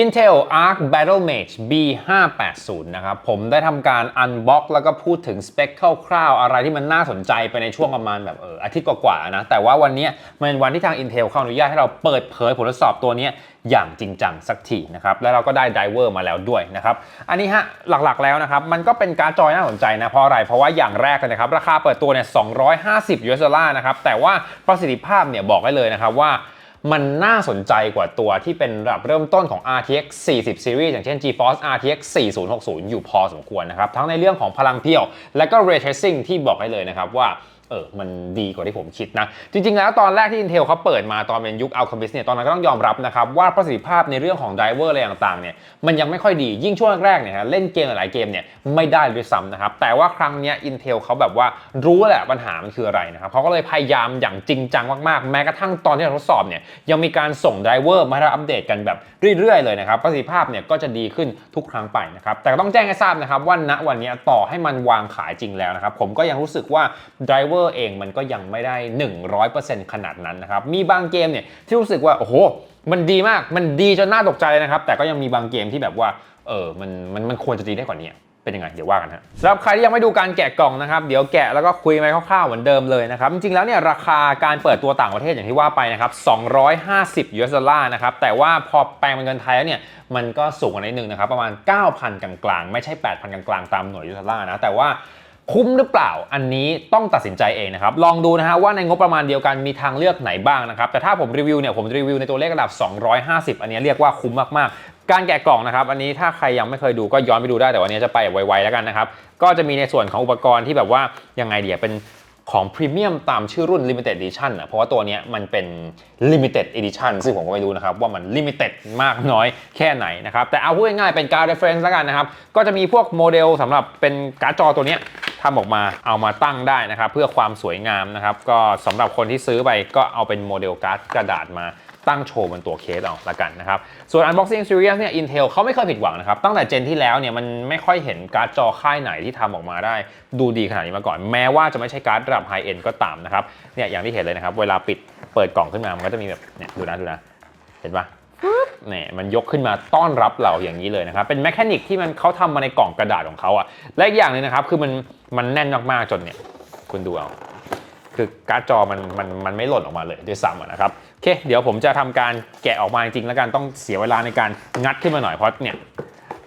Intel Arc Battle Mage B580 นะครับ ผมได้ทำการอันบ็อกแล้วก็พูดถึงสเปคคร่าวๆ อะไรที่มันน่าสนใจไปในช่วงประมาณแบบเอออาทิตย์กว่าๆนะ แต่ว่าวันนี้มันเป็นวันที่ทาง Intel เขาอนุญาตให้เราเปิดเผยผลทดสอบตัวนี้อย่างจริงจังสักทีนะครับ แล้วเราก็ได้ไดเวอร์มาแล้วด้วยนะครับ อันนี้ฮะหลักๆแล้วนะครับ มันก็เป็นการจอยน่าสนใจนะ เพราะอะไร เพราะว่าอย่างแรกเลยนะครับ ราคาเปิดตัวเนี่ย 250 US ดอลลาร์นะครับ แต่ว่าประสิทธิภาพเนี่ยบอกได้เลยนะครับว่า มันน่าสนใจกว่าตัวที่เป็นระดับเริ่มต้นของ RTX 40 Series อย่างเช่น GeForce RTX 4060 อยู่พอสมควรนะครับ ทั้งในเรื่องของพลังเพียว และก็ Ray Tracing ที่บอกให้เลยนะครับว่า เออมันดีกว่าที่ผมคิดนะ จริง ๆ แล้วตอนแรกที่ Intel เขาเปิดมาตอนเป็นยุค Alchemist เนี่ยตอนนั้นก็ต้องยอมรับนะครับ ว่าประสิทธิภาพในเรื่องของไดเวอร์อะไรต่างๆเนี่ยมันยังไม่ค่อยดียิ่งช่วงแรกๆเนี่ยเล่นเกมหลายเกมเนี่ยไม่ได้ด้วยซ้ำนะครับ แต่ว่าครั้งนี้ย Intel เขาแบบว่ารู้แหละปัญหามันคืออะไรนะครับเขาก็เลยพยายามอย่างจริงจังมากๆ แม้กระทั่งตอนที่เราทดสอบเนี่ยยังมีการส่งไดเวอร์มาให้เราอัปเดตกันแบบเรื่อยๆเลยนะครับประสิทธิภาพเนี่ยก็จะดีขึ้นทุกครั้งไปนะครับแต่ก็ต้องแจ้งให้ทราบนะครับว่าณวันนี้ต่อให้มันวางขายจริงแล้วนะครับผมก็ยังรู้สึกว่าไดเวอร์เองมันก็ยังไม่ได้ 100%ขนาดนั้นนะครับ มีบางเกมเนี่ยที่รู้สึกว่า โอ้โห มันดีมาก มันดีจนน่าตกใจเลยนะครับ แต่ก็ยังมีบางเกมที่แบบว่า เออ มัน มัน มันควรจะดีได้กว่านี้เป็นยังไง เดี๋ยวว่ากันฮะสำหรับใครที่ยังไม่ดูการแกะกล่องนะครับ เดี๋ยวแกะแล้วก็คุยไปคร่าวๆเหมือนเดิมเลยนะครับ จริงๆแล้วเนี่ยราคาการเปิดตัวต่างประเทศอย่างที่ว่าไปนะครับ250 US ดอลลาร์นะครับ แต่ว่าพอแปลงเป็นเงินไทยแล้วเนี่ยมันก็สูงกว่านิดนึงนะครับ ประมาณ 9,000 กลางๆ ไม่ใช่ 8,000 กลางๆ ตามหน่วย US ดอลลาร์นะ แต่ว่า คุ้มหรือเปล่าอันนี้ต้องตัดสินใจเองนะครับลองดูนะฮะว่าในงบประมาณเดียวกันมีทางเลือกไหนบ้างนะครับแต่ถ้าผมรีวิวเนี่ยผมรีวิวในตัวเลขระดับ 250 อันนี้เรียกว่าคุ้มมากๆ การแกะกล่องนะครับอันนี้ถ้าใครยังไม่เคยดูก็ย้อนไปดูได้แต่วันนี้จะไปไวๆแล้วกันนะครับก็จะมีในส่วนของอุปกรณ์ที่แบบว่ายังไงเดี๋ยวเป็น ของพรีเมียมตามชื่อรุ่น Limited Edition นะเพราะว่าตัวนี้มันเป็น Limited Edition ซึ่งผมก็ไม่รู้นะครับ ว่ามัน Limited มากน้อยแค่ไหนนะครับ แต่เอาพูดง่ายๆเป็นการ reference แล้วกันนะครับ ก็จะมีพวกโมเดลสำหรับเป็นการ์ดจอตัวนี้ทำออกมาเอามาตั้งได้นะครับ เพื่อความสวยงามนะครับ ก็สำหรับคนที่ซื้อไปก็เอาเป็นโมเดลการ์ดกระดาษมา ตั้งโชว์บนตัวเคสเอาละกันนะครับ ส่วน Unboxing Series เนี่ย Intel เขาไม่เคยผิดหวังนะครับ ตั้งแต่เจนที่แล้วเนี่ยมันไม่ค่อยเห็นการ์ดจอค่ายไหนที่ทำออกมาได้ ดูดีขนาดนี้มาก่อน แม้ว่าจะไม่ใช่การ์ดระดับไฮเอ็นก็ตามนะครับ เนี่ยอย่างที่เห็นเลยนะครับ เวลาปิดเปิดกล่องขึ้นมา มันก็จะมีแบบ เนี่ยดูนะดูนะ เห็นปะเนี่ยมันยกขึ้นมาต้อนรับเราอย่างนี้เลยนะครับ เป็นแมคานิกที่มันเขาทำมาในกล่องกระดาษของเขาอะและอีกอย่างนึงนะครับคือมันมันแน่นมากๆจนเนี่ยคุณดูเอาคือการ์ดจอมันมันมันไม่หล่นออกมาเลยด้วยซ้ำนะครับ เค เดี๋ยวผมจะทำการแกะออกมาจริงๆแล้วกันต้องเสียเวลาในการงัดขึ้นมาหน่อยเพราะเนี่ย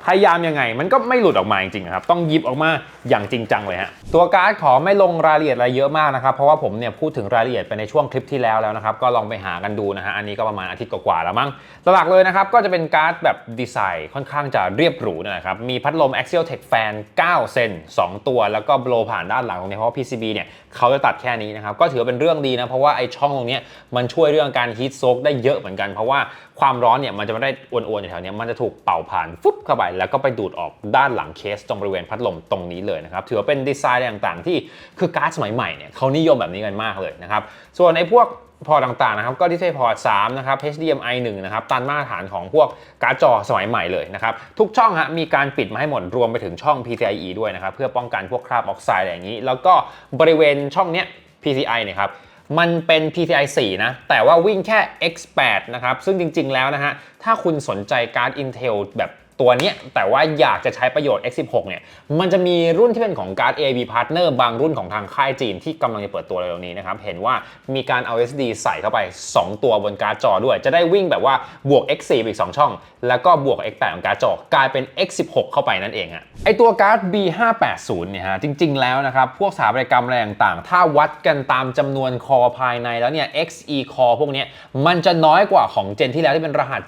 พยายามยังไง มันก็ไม่หลุดออกมาจริงๆครับ ต้องยิบออกมาอย่างจริงจังเลยฮะ ตัวการ์ดขอไม่ลงรายละเอียดอะไรเยอะมากนะครับ เพราะว่าผมเนี่ยพูดถึงรายละเอียดไปในช่วงคลิปที่แล้วแล้วนะครับ ก็ลองไปหากันดูนะฮะ อันนี้ก็ประมาณอาทิตย์กว่าๆแล้วมั้ง หลักๆเลยนะครับ ก็จะเป็นการ์ดแบบดีไซน์ค่อนข้างจะเรียบหรูนะครับ มีพัดลม Axial Tech Fan 9 เซน 2 ตัว แล้วก็โบลผ่านด้านหลังตรงนี้ เพราะว่า PCB เนี่ยเขาจะตัดแค่นี้นะครับ ก็ถือว่าเป็นเรื่องดีนะ เพราะว่าไอช่องตรงนี้มันช่วยเรื่องการฮีทโซกได้เยอะเหมือนกัน เพราะว่าความร้อนเนี่ยมันจะไม่ได้อวนๆอยู่แถวนี้มันจะถูกเป่าผ่านฟุบเข้าไปแล้วก็ไปดูดออกด้านหลังเคสตรงบริเวณพัดลมตรงนี้เลยนะครับถือว่าเป็นดีไซน์ต่างๆ ที่คือการ์ดสมัยใหม่เนี่ยเขานิยมแบบนี้กันมากเลยนะครับส่วนไอ้พวกพอตต่างๆนะครับก็ที่ใช้พอร์ต3นะครับ HDMI 1นะครับตันมาตรฐานของพวกการ์ดจอสมัยใหม่เลยนะครับ ทุกช่องฮะมีการปิดมาให้หมดรวมไปถึงช่อง PCIe ด้วยนะครับ เพื่อป้องกันพวกคราบออกไซด์อะไรอย่างนี้ แล้วก็บริเวณช่องเนี้ย PCI เนี่ยครับมันเป็น PCI 4 นะ แต่ว่าวิ่งแค่ X8 นะครับ ซึ่งจริงๆแล้วนะฮะ ถ้าคุณสนใจการ์ด Intel แบบ ตัวนี้แต่ว่าอยากจะใช้ประโยชน์ X16 เนี่ยมันจะมีรุ่นที่เป็นของการ์ด AV Partner บางรุ่นของทางค่ายจีนที่กำลังจะเปิดตัวเร็วๆนี้นะครับเห็นว่ามีการเอา SD ใส่เข้าไป 2 ตัวบนการ์ดจอด้วย จะได้วิ่งแบบว่าบวก X4 อีก 2 ช่อง แล้วก็บวก X8 ของการ์ดจอกลายเป็น X16 เข้าไปนั่นเองฮะไอตัวการ์ด B580 เนี่ยฮะจริง ๆ แล้วนะครับพวกสถาปัตยกรรมอะไรต่างๆ ถ้าวัดกันตามจำนวนคอภายในแล้วเนี่ย XE core พวกนี้มันจะน้อยกว่าของเจนที่แล้วที่เป็นรหัส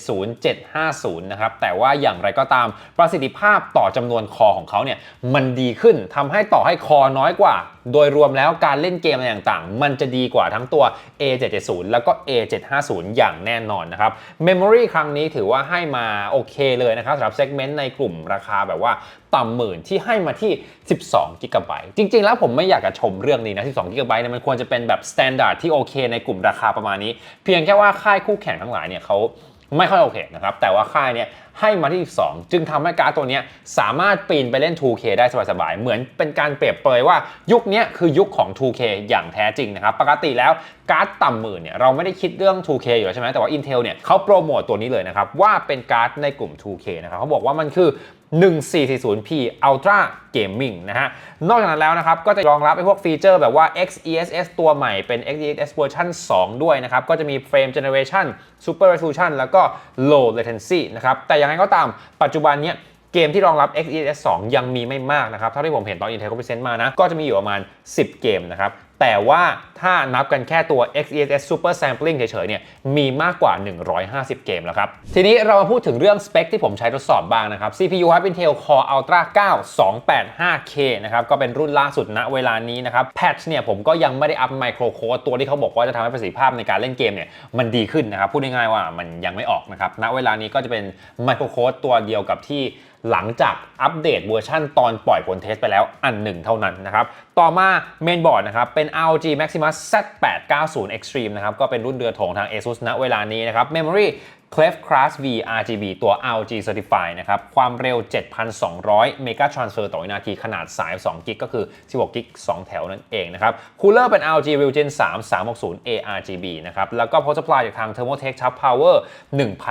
770 750 นะครับแต่ว่าอย่างไรก็ตาม ประสิทธิภาพต่อจำนวนคอของเขาเนี่ยมันดีขึ้นทำให้ต่อให้คอน้อยกว่า โดยรวมแล้วการเล่นเกมอะไรต่างๆ มันจะดีกว่าทั้งตัว A770 แล้วก็ A750 อย่างแน่นอนนะครับ Memory ครั้งนี้ถือว่าให้มาโอเคเลยนะครับสำหรับเซกเมนต์ในกลุ่มราคาแบบว่าต่ำหมื่นที่ให้มาที่ 12 g b จริง ๆ แล้วผมไม่อยากจะชมเรื่องนี้นะ 12 g b เนี่ยมันควรจะเป็นแบบ standard ที่โอเคในกลุ่มราคาประมาณนี้ เพียงแค่ว่าค่ายคู่แข่งทั้งหลายเนี่ยเขาไม่ค่อยโอเคนะครับ แต่ว่าค่ายเนี่ย ให้มาที่ 12 จึงทำให้การ์ดตัวนี้สามารถปีนไปเล่น 2K ได้สบายๆ เหมือนเป็นการเปรียบเปรยว่ายุคนี้คือยุคของ 2K อย่างแท้จริงนะครับปกติแล้วการ์ดต่ำหมื่นเนี่ยเราไม่ได้คิดเรื่อง 2K อยู่แล้วใช่ไหมแต่ว่า Intel เนี่ยเขาโปรโมตตัวนี้เลยนะครับว่าเป็นการ์ดในกลุ่ม 2K นะครับเขาบอกว่ามันคือ 1440p Ultra Gaming นะฮะ นอกจากนั้นแล้วนะครับ ก็จะรองรับไอ้พวกฟีเจอร์แบบว่า XeSS ตัวใหม่เป็น XeSS เวอร์ชัน2 ด้วยนะครับ ก็จะมี Frame Generation Super Resolution แล้วก็ Low Latency นะครับ แต่อย่างไรก็ตามปัจจุบันเนี้ยเกมที่รองรับ XES 2 ยังมีไม่มากนะครับ เท่าที่ผมเห็นตอน Intel เขาพรีเซมานะ ก็จะมีอยู่ประมาณ 10 เกมนะครับ แต่ว่าถ้านับกันแค่ตัว XeSS Super Sampling เฉยๆเนี่ยมีมากกว่า 150 เกมแล้วครับ ทีนี้เรามาพูดถึงเรื่องสเปคที่ผมใช้ทดสอบบ้างนะครับ CPU ครับ Intel Core Ultra 9 285K นะครับก็เป็นรุ่นล่าสุดณเวลานี้นะครับแพทเนี่ยผมก็ยังไม่ได้อัพไมโครโคดตัวที่เขาบอกว่าจะทำให้ประสิทธิภาพในการเล่นเกมเนี่ยมันดีขึ้นนะครับพูดง่ายๆว่ามันยังไม่ออกนะครับณเวลานี้ก็จะเป็นไมโครโคดตัวเดียวกับที่ หลังจากอัปเดตเวอร์ชันตอนปล่อยผลเทสไปแล้วอันหนึ่งเท่านั้นนะครับ ต่อมาเมนบอร์ดนะครับ เป็น ROG Maximus Z890 Extreme นะครับ ก็เป็นรุ่นเรือโถงทาง ASUS ณเวลานี้นะครับ Memory Clef Class V RGB ตัว RG Certify นะครับ ความเร็ว 7,200 Mega Transfer ต่อวินาที ขนาดสาย2 g b ก็คือ 16 g b 2แถวนั่นเองนะครับ คูลเลอร์เป็น RG Real Gen 3 360 ARGB นะครับ แล้วก็ Power Supply จากทาง Thermotech Top Power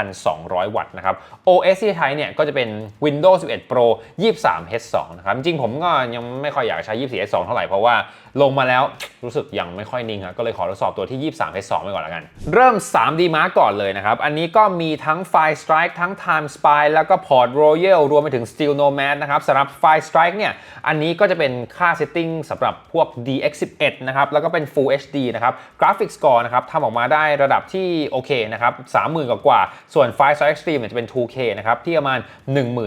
1,200 วัตต์นะครับ OS ที่ใช้เนี่ย ก็จะเป็น Windows 11 Pro 23H2 นะครับ จริงผมก็ยังไม่ค่อยอยากใช้ 24H2 เท่าไหร่ เพราะว่าลงมาแล้วรู้สึกยังไม่ค่อยนิ่งครับก็เลยขอทดสอบตัวที่ 23H2 ไปก่อนละกัน เริ่ม 3D Mark ก่อนเลยนะครับ อันนี้ก็มีทั้ง Fire Strike ทั้ง Time Spy แล้วก็ Port Royal รวมไปถึง Steel Nomad นะครับสำหรับ Fire Strike เนี่ย อันนี้ก็จะเป็นค่า setting สำหรับพวก DX11 นะครับ แล้วก็เป็น Full HD นะครับ Graphic Score นะครับทำออกมาได้ระดับที่โอเคนะครับ30,000 กว่ากว่า ส่วน Fire Strike Extreme เนี่ยจะเป็น 2K นะครับ ที่ประมาณ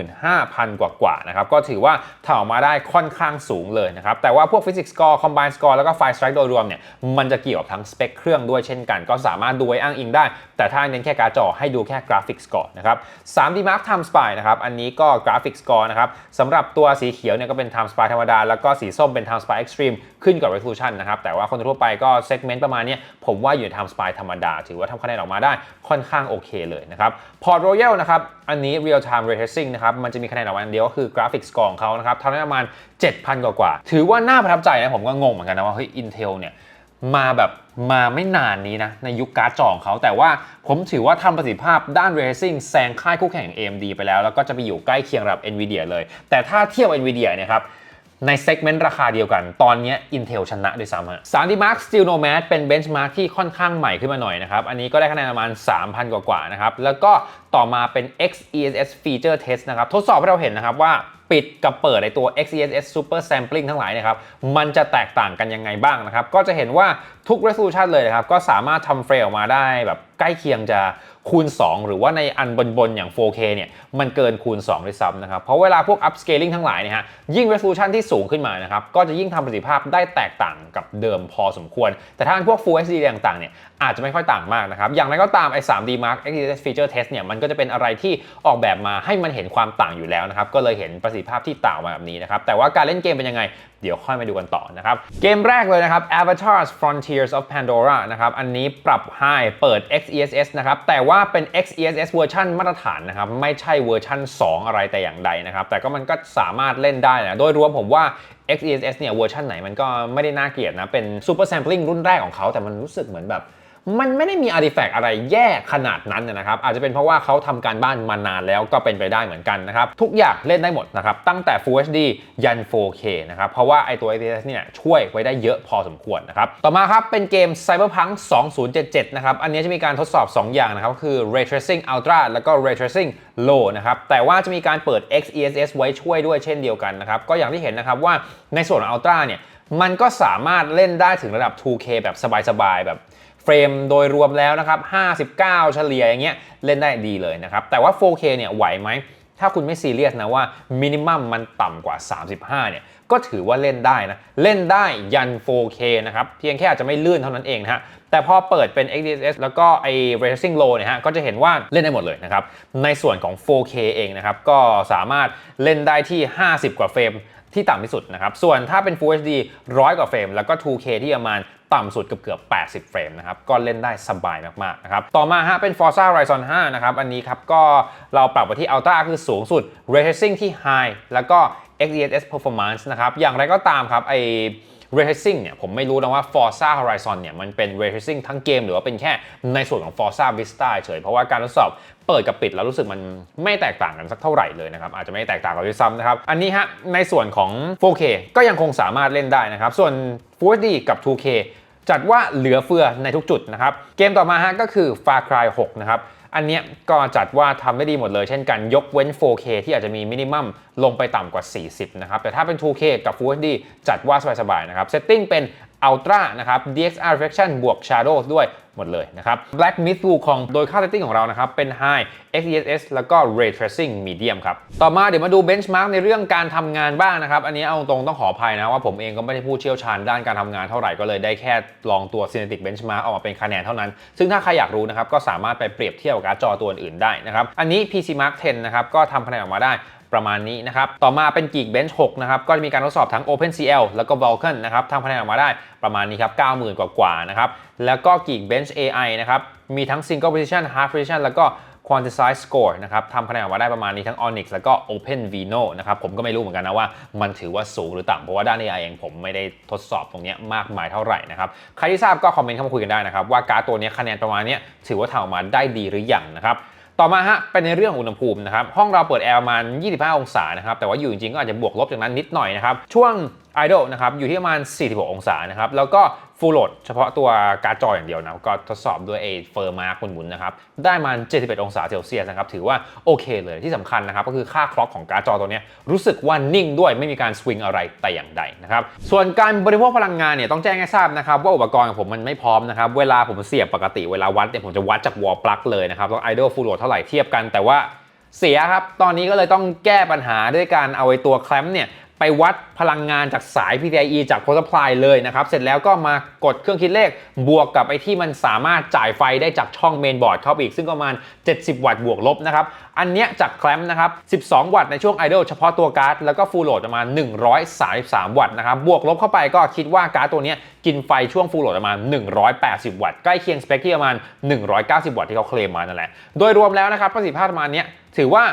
15,000 กว่ากว่านะครับ ก็ถือว่าทำออกมาได้ค่อนข้างสูงเลยนะครับ แต่ว่าพวก Physics Score Combine Score แล้วก็ Fire Strike โดยรวมเนี่ย มันจะเกี่ยวกับทั้งสเปคเครื่องด้วยเช่นกัน ก็สามารถดูไว้อ้างอิงได้ แต่ถ้าเน้นแค่การ์ดจอให้ดูแค่ Graphic Score นะครับ 3D Mark Time Spy นะครับ อันนี้ก็ Graphic Score นะครับสำหรับตัวสีเขียวเนี่ยก็เป็น Time Spy ธรรมดา แล้วก็สีส้มเป็น Time Spy Extreme ขึ้นกับ Resolution นะครับ แต่ว่าคนทั่วไปก็เซกเมนต์ประมาณนี้ผมว่าอยู่ใน Time Spy ธรรมดา ถือว่าทำคะแนนออกมาได้ค่อนข้างโอเคเลยนะครับ Port Royal นะครับ อันนี้ Real Time Ray Tracing นะครับ มันจะมีคะแนนออกมาอันเดียวก็คือ Graphic Score ของเขานะครับทำได้ประมาณ7,000กว่ากว่า ถือว่าน่าประทับใจนะผมก็งงเหมือนกันนะว่าเฮ้ย Intel เนี่ย มาแบบมาไม่นานนี้นะ ในยุคการ์ดจอของเขา แต่ว่าผมถือว่าทำประสิทธิภาพด้าน Racing แซงค่ายคู่แข่ง AMD ไปแล้ว แล้วก็จะไปอยู่ใกล้เคียงระดับ Nvidia เลย แต่ถ้าเทียบ Nvidia เนี่ยครับในเซกเมนต์ราคาเดียวกัน ตอนนี้ Intel ชนะด้วยซ้ำฮะ 3D Mark Steel Nomad เป็นเบนช์มาร์กที่ค่อนข้างใหม่ขึ้นมาหน่อยนะครับ อันนี้ก็ได้คะแนนประมาณ 3,000 กว่าๆนะครับ แล้วก็ต่อมาเป็น XeSS Feature Test นะครับ ทดสอบให้เราเห็นนะครับว่า ปิดกับเปิดในตัว XeSS Super Sampling ทั้งหลายเนะครับมันจะแตกต่างกันยังไงบ้างนะครับก็จะเห็นว่าทุก resolution เลยนะครับก็สามารถทำเฟรมออกมาได้แบบ ใกล้เคียงจะคูณ 2 หรือว่าในอันบน ๆ อย่าง 4K เนี่ยมันเกินคูณ 2 ด้วยซ้ำนะครับ เพราะเวลาพวก upscaling ทั้งหลายเนี่ยฮะยิ่ง resolution ที่สูงขึ้นมานะครับ ก็จะยิ่งทำประสิทธิภาพได้แตกต่างกับเดิมพอสมควร แต่ถ้าเป็นพวก Full HD ต่างๆเนี่ยอาจจะไม่ค่อยต่างมากนะครับ อย่างไรก็ตามไอ้ 3D Mark XeSS Feature Test เนี่ยมันก็จะเป็นอะไรที่ออกแบบมาให้มันเห็นความต่างอยู่แล้วนะครับก็เลยเห็นประสิทธิภาพที่ต่างมาแบบนี้นะครับแต่ว่าการเล่นเกมเป็นยังไงเดี๋ยวค่อยมาดูกันต่อนะครับเกมแรกเลยนะครับ Avatars Frontiers of Pandora นะครับอันนี้ปรับ High เปิด XeSS นะครับ แต่ว่าเป็น XeSS เวอร์ชันมาตรฐานนะครับ ไม่ใช่เวอร์ชัน2 อะไรแต่อย่างใดนะครับ แต่ก็มันก็สามารถเล่นได้นะ โดยรวมผมว่า XeSS เนี่ยเวอร์ชันไหนมันก็ไม่ได้น่าเกลียดนะ เป็น Super Sampling รุ่นแรกของเขา แต่มันรู้สึกเหมือนแบบ มันไม่ได้มี artifact อะไรแย่ขนาดนั้นนะครับ อาจจะเป็นเพราะว่าเขาทำการบ้านมานานแล้วก็เป็นไปได้เหมือนกันนะครับ ทุกอย่างเล่นได้หมดนะครับ ตั้งแต่ Full HD ยัน 4K นะครับ เพราะว่าไอตัว XeSS เนี่ยช่วยไว้ได้เยอะพอสมควรนะครับ ต่อมาครับ เป็นเกม Cyberpunk 2077 นะครับ อันนี้จะมีการทดสอบ 2 อย่างนะครับ คือ Ray Tracing Ultra แล้วก็ Ray Tracing Low นะครับ แต่ว่าจะมีการเปิด XeSS ไว้ช่วยด้วยเช่นเดียวกันนะครับ ก็อย่างที่เห็นนะครับว่าในส่วนของ Ultra เนี่ย มันก็สามารถเล่นได้ถึงระดับ 2K แบบสบายๆแบบ เฟรมโดยรวมแล้วนะครับ 59 เฉลี่ยอย่างเงี้ยเล่นได้ดีเลยนะครับ แต่ว่า 4K เนี่ยไหวไหม ถ้าคุณไม่ซีเรียสนะว่ามินิมัมมันต่ำกว่า 35 เนี่ย ก็ถือว่าเล่นได้นะ เล่นได้ยัน 4K นะครับ เพียงแค่อาจจะไม่ลื่นเท่านั้นเองนะฮะ แต่พอเปิดเป็น XDSS แล้วก็ไอ้ Racing Low เนี่ยฮะ ก็จะเห็นว่าเล่นได้หมดเลยนะครับ ในส่วนของ 4K เองนะครับ ก็สามารถเล่นได้ที่ 50 กว่าเฟรม ที่ต่ำที่สุดนะครับ ส่วนถ้าเป็น Full HD 100 กว่าเฟรม แล้วก็ 2K ที่ประมาณต่ำสุดเกือบเกือบ 80 เฟรมนะครับ ก็เล่นได้สบายมาก ๆ นะครับ ต่อมาฮะเป็น Forza Horizon 5 นะครับ อันนี้ครับก็เราปรับไปที่ Ultra คือสูงสุด Ray Tracing ที่ High แล้วก็ XeSS Performance นะครับ อย่างไรก็ตามครับไอ Ray Tracing เนี่ยผมไม่รู้นะว่า Forza Horizon เนี่ยมันเป็น Ray Tracing ทั้งเกมหรือว่าเป็นแค่ในส่วนของ Forza Vista เฉยเพราะว่าการทดสอบเปิดกับปิดแล้วรู้สึกมันไม่แตกต่างกันสักเท่าไหร่เลยนะครับ อาจจะไม่แตกต่างกันด้วยซ้ำนะครับ อันนี้ฮะในส่วนของ 4K ก็ยังคงสามารถเล่นได้นะครับ ส่วน Full HD กับ 2K จัดว่าเหลือเฟือในทุกจุดนะครับ เกมต่อมาฮะก็คือ Far Cry 6 นะครับ อันเนี้ยก็จัดว่าทำได้ดีหมดเลยเช่นกันยกเว้น 4K ที่อาจจะมีมินิมัมลงไปต่ำกว่า 40 นะครับ แต่ถ้าเป็น 2K กับ Full HD จัดว่าสบายๆนะครับเซตติ้งเป็น Ultra นะครับ DXR Reflection บวก Shadows ด้วย หมดเลยนะครับ Black Myth Wukong โดยค่าเซตติ้งของเรานะครับ เป็น High XeSS แล้วก็ Ray Tracing Medium ครับ ต่อมาเดี๋ยวมาดู Benchmark ในเรื่องการทำงานบ้างนะครับ อันนี้เอาตรงต้องขออภัยนะว่าผมเองก็ไม่ได้ผู้เชี่ยวชาญด้านการทำงานเท่าไหร่ก็เลยได้แค่ลองตัว Cinetic Benchmark ออกมาเป็นคะแนนเท่านั้น ซึ่งถ้าใครอยากรู้นะครับก็สามารถไปเปรียบเทียบกับการ์ดจอตัวอื่นได้นะครับ อันนี้ PC Mark 10 นะครับก็ทำคะแนนออกมาได้ ประมาณนี้นะครับ ต่อมาเป็น Geekbench 6นะครับ ก็จะมีการทดสอบทั้ง OpenCL แล้วก็ Vulkan นะครับทำคะแนนออกมาได้ประมาณนี้ครับ 90,000 กว่าๆนะครับ แล้วก็ Geekbench AI นะครับ มีทั้ง Single Precision Half Precision แล้วก็ Quantified Score นะครับทำคะแนนออกมาได้ประมาณนี้ทั้ง Onyx แล้วก็ OpenVINO นะครับ ผมก็ไม่รู้เหมือนกันนะว่ามันถือว่าสูงหรือต่ำ เพราะว่าด้าน AI เองผมไม่ได้ทดสอบตรงนี้มากมายเท่าไหร่นะครับ ใครที่ทราบก็คอมเมนต์เข้ามาคุยกันได้นะครับว่าการ์ดตัวนี้คะแนนประมาณนี้ถือว่าทำออกมาได้ดีหรือยังนะครับ ต่อมาฮะเป็นในเรื่องของอุณหภูมินะครับห้องเราเปิดแอร์ประมาณ25 องศานะครับแต่ว่าอยู่จริงๆก็อาจจะบวกลบจากนั้นนิดหน่อยนะครับช่วง Idle นะครับอยู่ที่ประมาณ 46 องศานะครับแล้วก็ Full Load เฉพาะตัวการ์ดจออย่างเดียวนะก็ทดสอบด้วยไอ้เฟอร์มาร์กหมุนนะครับได้มา 71 องศาเซลเซียสนะครับถือว่าโอเคเลยที่สำคัญนะครับก็คือค่าคล็อกของการ์ดจอตัวนี้รู้สึกว่านิ่งด้วยไม่มีการสวิงอะไรแต่อย่างใดนะครับส่วนการบริโภคพลังงานเนี่ยต้องแจ้งให้ทราบนะครับว่าอุปกรณ์ของผมมันไม่พร้อมนะครับเวลาผมเสียบปกติเวลาวัดเนี่ยผมจะวัดจากวอลปลั๊กเลยนะครับแล้ว Idle Full Load เท่าไหร่เทียบกันแต่ว่าเสียครับ ตอนนี้ก็เลยต้องแก้ปัญหาด้วยการเอาไอ้ตัวแคลมเนี่ย ไปวัดพลังงานจากสาย PCIe จาก Power Supply เลยนะครับ เสร็จแล้วก็มากดเครื่องคิดเลขบวกกับไอ้ที่มันสามารถจ่ายไฟได้จากช่องเมนบอร์ดเข้าไปอีก ซึ่งประมาณ 70 วัตต์บวกลบนะครับ อันเนี้ยจากแคลมนะครับ 12 วัตต์ในช่วง idle เฉพาะตัวการ์ด แล้วก็ full load ประมาณ 133 วัตต์นะครับ บวกลบเข้าไปก็คิดว่าการ์ดตัวเนี้ยกินไฟช่วง full load ประมาณ 180 วัตต์ใกล้เคียงสเปคที่ประมาณ 190 วัตต์ที่เขาเคลมมานั่นแหละ โดยรวมแล้วนะครับประสิทธิภาพประมาณเนี้ยถือว่า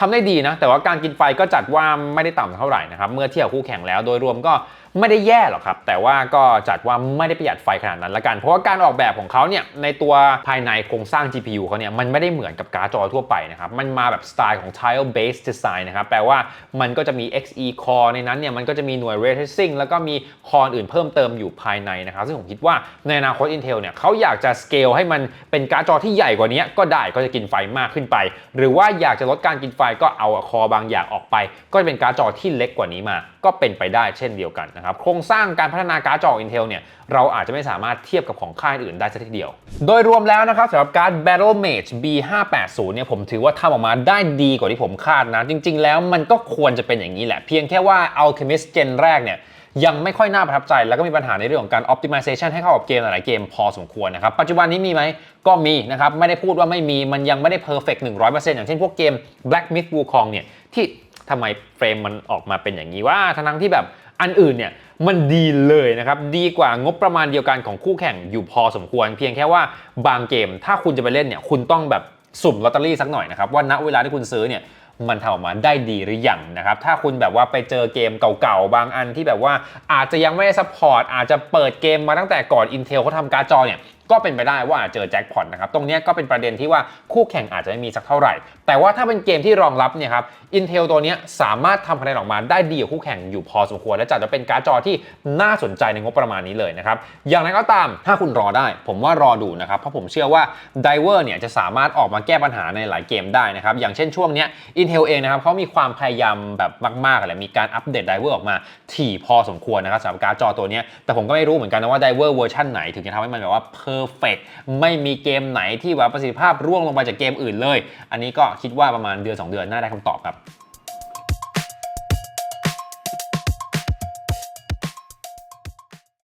ทำได้ดีนะแต่ว่าการกินไฟก็จัดว่าไม่ได้ต่ำเท่าไหร่นะครับเมื่อเทียบคู่แข่งแล้วโดยรวมก็ ไม่ได้แย่หรอกครับ แต่ว่าก็จัดว่าไม่ได้ประหยัดไฟขนาดนั้นละกัน เพราะว่าการออกแบบของเขาเนี่ยในตัวภายในโครงสร้าง GPU เขาเนี่ยมันไม่ได้เหมือนกับการ์ดจอทั่วไปนะครับ มันมาแบบสไตล์ของ tile based design นะครับ แปลว่ามันก็จะมี Xe core ในนั้นเนี่ยมันก็จะมีหน่วย ray tracing แล้วก็มีคออื่นเพิ่มเติมอยู่ภายในนะครับ ซึ่งผมคิดว่าในอนาคต Intel เนี่ยเขาอยากจะสเกลให้มันเป็นการ์ดจอที่ใหญ่กว่านี้ก็ได้ก็จะกินไฟมากขึ้นไป หรือว่าอยากจะลดการกินไฟก็เอาคอบางอย่างออกไป ก็จะเป็นการ์ดจอที่เล็กกว่านี้มา ก็เป็นไปได้เช่นเดียวกันนะครับ โครงสร้างการพัฒนาการ์ดจอ Intel เนี่ยเราอาจจะไม่สามารถเทียบกับของค่ายอื่นได้สักทีเดียว โดยรวมแล้วนะครับสำหรับการ์ด Battle Mage B580 เนี่ยผมถือว่าทำออกมาได้ดีกว่าที่ผมคาดนะ จริง ๆ แล้วมันก็ควรจะเป็นอย่างนี้แหละ เพียงแค่ว่า Alchemist Gen แรกเนี่ยยังไม่ค่อยน่าประทับใจ แล้วก็มีปัญหาในเรื่องของการ optimization ให้เข้ากับเกมหลายเกมพอสมควรนะครับ ปัจจุบันนี้มีไหมก็มีนะครับ ไม่ได้พูดว่าไม่มีมันยังไม่ได้ perfect 100%อย่างเช่นพวกเกม Black Myth Wukong เนี่ยที่ ทำไมเฟรมมันออกมาเป็นอย่างนี้ว่าทั้งที่แบบอันอื่นเนี่ยมันดีเลยนะครับ ดีกว่างบประมาณเดียวกันของคู่แข่งอยู่พอสมควร เพียงแค่ว่าบางเกมถ้าคุณจะไปเล่นเนี่ยคุณต้องแบบสุ่มลอตเตอรี่สักหน่อยนะครับ ว่าณเวลาที่คุณซื้อเนี่ยมันทำออกมาได้ดีหรือยังนะครับ ถ้าคุณแบบว่าไปเจอเกมเก่าๆ บางอันที่แบบว่าอาจจะยังไม่ได้ซัพพอร์ตอาจจะเปิดเกมมาตั้งแต่ก่อน Intel เขาทำการ์ดจอเนี่ย ก็เป็นไปได้ว่าอาจเจอแจ็คพอตนะครับตรงนี้ก็เป็นประเด็นที่ว่าคู่แข่งอาจจะไม่มีสักเท่าไหร่ แต่ว่าถ้าเป็นเกมที่รองรับเนี่ยครับ Intel ตัวนี้สามารถทำคะแนนออกมาได้ดีกว่าคู่แข่งอยู่พอสมควร และจัดว่าเป็นการ์ดจอที่น่าสนใจในงบประมาณนี้เลยนะครับอย่างไรก็ตามถ้าคุณรอได้ ผมว่ารอดูนะครับเพราะผมเชื่อว่า Diver เนี่ยจะสามารถออกมาแก้ปัญหาในหลายเกมได้นะครับอย่างเช่นช่วงนี้ย Intel เองนะครับเขามีความพยายามแบบมากๆเลยมีการอัปเดต Diver ออกมาถี่พอสมควรนะครับสำหรับการ์ดจอตัวนี้แต่ผมก็ไม่รู้เหมือนกันนะว่า Diver เวอร์ชันไหนถึงจะทำให้มันแบบว่าไม่มีเกมไหนที่ว่าประสิทธิภาพร่วงลงไปจากเกมอื่นเลย อันนี้ก็คิดว่าประมาณเดือน 2 เดือนน่าได้คำตอบครับ